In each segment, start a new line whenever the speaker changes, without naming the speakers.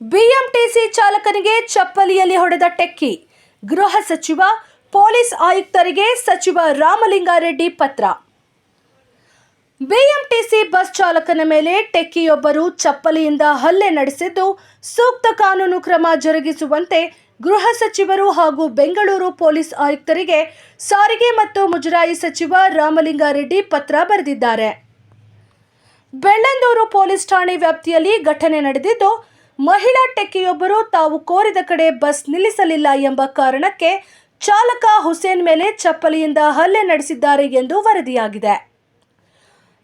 BMTC ಚಾಲಕನಿಗೆ ಚಪ್ಪಲಿಯಲ್ಲಿ ಹೊಡೆದ techie. ಗೃಹ ಸಚಿವ, ಪೊಲೀಸ್ ಆಯುಕ್ತರಿಗೆ ಸಚಿವ ರಾಮಲಿಂಗಾರೆಡ್ಡಿ ಪತ್ರ. ಬಿಎಂಟಿಸಿ ಬಸ್ ಚಾಲಕನ ಮೇಲೆ ಟೆಕ್ಕಿಯೊಬ್ಬರು ಚಪ್ಪಲಿಯಿಂದ ಹಲ್ಲೆ ನಡೆಸಿದ್ದು ಸೂಕ್ತ ಕಾನೂನು ಕ್ರಮ ಜರುಗಿಸುವಂತೆ ಗೃಹ ಸಚಿವರು ಹಾಗೂ ಬೆಂಗಳೂರು ಪೊಲೀಸ್ ಆಯುಕ್ತರಿಗೆ ಸಾರಿಗೆ ಮತ್ತು ಮುಜರಾಯಿ ಸಚಿವ ರಾಮಲಿಂಗಾರೆಡ್ಡಿ ಪತ್ರ ಬರೆದಿದ್ದಾರೆ. ಬೆಳ್ಳಂದೂರು ಪೊಲೀಸ್ ಠಾಣೆ ವ್ಯಾಪ್ತಿಯಲ್ಲಿ ಘಟನೆ ನಡೆದಿದ್ದು ಮಹಿಳಾ ಟೆಕ್ಕಿಯೊಬ್ಬರು ತಾವು ಕೋರಿದ ಕಡೆ ಬಸ್ ನಿಲ್ಲಿಸಲಿಲ್ಲ ಎಂಬ ಕಾರಣಕ್ಕೆ ಚಾಲಕ ಹುಸೇನ್ ಮೇಲೆ ಚಪ್ಪಲಿಯಿಂದ ಹಲ್ಲೆ ನಡೆಸಿದ್ದಾರೆ ಎಂದು ವರದಿಯಾಗಿದೆ.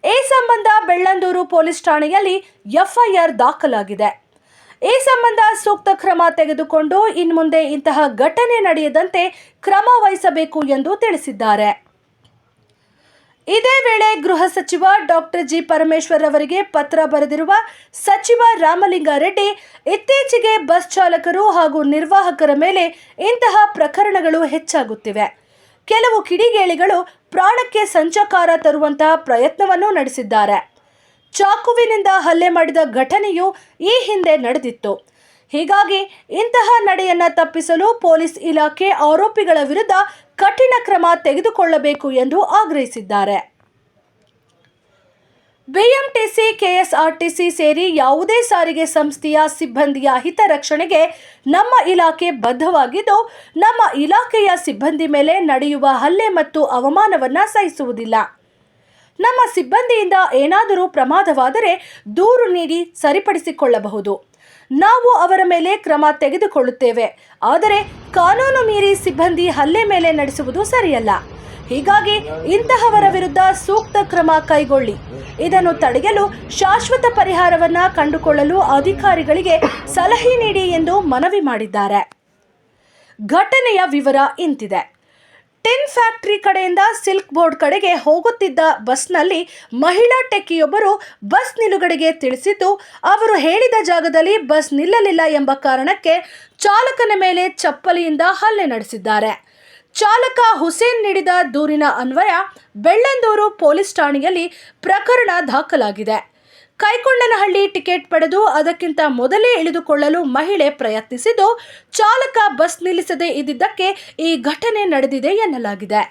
ಈ ಸಂಬಂಧ ಬೆಳ್ಳಂದೂರು ಪೊಲೀಸ್ ಠಾಣೆಯಲ್ಲಿ ಎಫ್ಐಆರ್ ದಾಖಲಾಗಿದೆ. ಈ ಸಂಬಂಧ ಸೂಕ್ತ ಕ್ರಮ ತೆಗೆದುಕೊಂಡು ಇನ್ಮುಂದೆ ಇಂತಹ ಘಟನೆ ನಡೆಯದಂತೆ ಕ್ರಮ ವಹಿಸಬೇಕು ಎಂದು ತಿಳಿಸಿದ್ದಾರೆ. ಇದೇ ವೇಳೆ ಗೃಹ ಸಚಿವ ಡಾಕ್ಟರ್ ಜಿ ಪರಮೇಶ್ವರ್ ಅವರಿಗೆ ಪತ್ರ ಬರೆದಿರುವ ಸಚಿವ ರಾಮಲಿಂಗಾರೆಡ್ಡಿ ಇತ್ತೀಚೆಗೆ ಬಸ್ ಚಾಲಕರು ಹಾಗೂ ನಿರ್ವಾಹಕರ ಮೇಲೆ ಇಂತಹ ಪ್ರಕರಣಗಳು ಹೆಚ್ಚಾಗುತ್ತಿವೆ. ಕೆಲವು ಕಿಡಿಗೇಳಿಗಳು ಪ್ರಾಣಕ್ಕೆ ಸಂಚಕಾರ ತರುವಂತಹ ಪ್ರಯತ್ನವನ್ನು ನಡೆಸಿದ್ದಾರೆ. ಚಾಕುವಿನಿಂದ ಹಲ್ಲೆ ಮಾಡಿದ ಘಟನೆಯು ಈ ಹಿಂದೆ ನಡೆದಿತ್ತು. ಹೀಗಾಗಿ ಇಂತಹ ನಡೆಯನ್ನ ತಪ್ಪಿಸಲು ಪೊಲೀಸ್ ಇಲಾಖೆ ಆರೋಪಿಗಳ ವಿರುದ್ಧ ಕಠಿಣ ಕ್ರಮ ತೆಗೆದುಕೊಳ್ಳಬೇಕು ಎಂದು ಆಗ್ರಹಿಸಿದ್ದಾರೆ. ಬಿಎಂಟಿಸಿ, ಕೆಎಸ್ಆರ್ಟಿಸಿ ಸೇರಿ ಯಾವುದೇ ಸಾರಿಗೆ ಸಂಸ್ಥೆಯ ಸಿಬ್ಬಂದಿಯ ಹಿತರಕ್ಷಣೆಗೆ ನಮ್ಮ ಇಲಾಖೆ ಬದ್ಧವಾಗಿದ್ದು, ನಮ್ಮ ಇಲಾಖೆಯ ಸಿಬ್ಬಂದಿ ಮೇಲೆ ನಡೆಯುವ ಹಲ್ಲೆ ಮತ್ತು ಅವಮಾನವನ್ನು ಸಹಿಸುವುದಿಲ್ಲ. ನಮ್ಮ ಸಿಬ್ಬಂದಿಯಿಂದ ಏನಾದರೂ ಪ್ರಮಾದವಾದರೆ ದೂರು ನೀಡಿ ಸರಿಪಡಿಸಿಕೊಳ್ಳಬಹುದು. ನಾವು ಅವರ ಮೇಲೆ ಕ್ರಮ ತೆಗೆದುಕೊಳ್ಳುತ್ತೇವೆ. ಆದರೆ ಕಾನೂನು ಮೀರಿ ಸಿಬ್ಬಂದಿ ಹಲ್ಲೆ ಮೇಲೆ ನಡೆಸುವುದು ಸರಿಯಲ್ಲ. ಹೀಗಾಗಿ ಇಂತಹವರ ವಿರುದ್ಧ ಸೂಕ್ತ ಕ್ರಮ ಕೈಗೊಳ್ಳಿ. ಇದನ್ನು ತಡೆಯಲು ಶಾಶ್ವತ ಪರಿಹಾರವನ್ನ ಕಂಡುಕೊಳ್ಳಲು ಅಧಿಕಾರಿಗಳಿಗೆ ಸಲಹೆ ನೀಡಿ ಎಂದು ಮನವಿ ಮಾಡಿದ್ದಾರೆ. ಘಟನೆಯ ವಿವರ ಇಂತಿದೆ. ಟಿನ್ ಫ್ಯಾಕ್ಟರಿ ಕಡೆಯಿಂದ ಸಿಲ್ಕ್ ಬೋರ್ಡ್ ಕಡೆಗೆ ಹೋಗುತ್ತಿದ್ದ ಬಸ್ನಲ್ಲಿ ಮಹಿಳಾ ಟೆಕ್ಕಿಯೊಬ್ಬರು ಬಸ್ ನಿಲುಗಡೆಗೆ ತಿಳಿಸಿದ್ದು, ಅವರು ಹೇಳಿದ ಜಾಗದಲ್ಲಿ ಬಸ್ ನಿಲ್ಲಲಿಲ್ಲ ಎಂಬ ಕಾರಣಕ್ಕೆ ಚಾಲಕನ ಮೇಲೆ ಚಪ್ಪಲಿಯಿಂದ ಹಲ್ಲೆ ನಡೆಸಿದ್ದಾರೆ. ಚಾಲಕ ಹುಸೇನ್ ನೀಡಿದ ದೂರಿನ ಅನ್ವಯ ಬೆಳ್ಳಂದೂರು ಪೊಲೀಸ್ ಠಾಣೆಯಲ್ಲಿ ಪ್ರಕರಣ ದಾಖಲಾಗಿದೆ. ಕೈಕೊಂಡನಹಳ್ಳಿ ಟಿಕೆಟ್ ಪಡೆದು ಅದಕ್ಕಿಂತ ಮೊದಲೇ ಇಳಿದುಕೊಳ್ಳಲು ಮಹಿಳೆ ಪ್ರಯತ್ನಿಸಿದ್ದು, ಚಾಲಕ ಬಸ್ ನಿಲ್ಲಿಸದೇ ಇದ್ದಿದ್ದಕ್ಕೆ ಈ ಘಟನೆ ನಡೆದಿದೆ ಎನ್ನಲಾಗಿದೆ.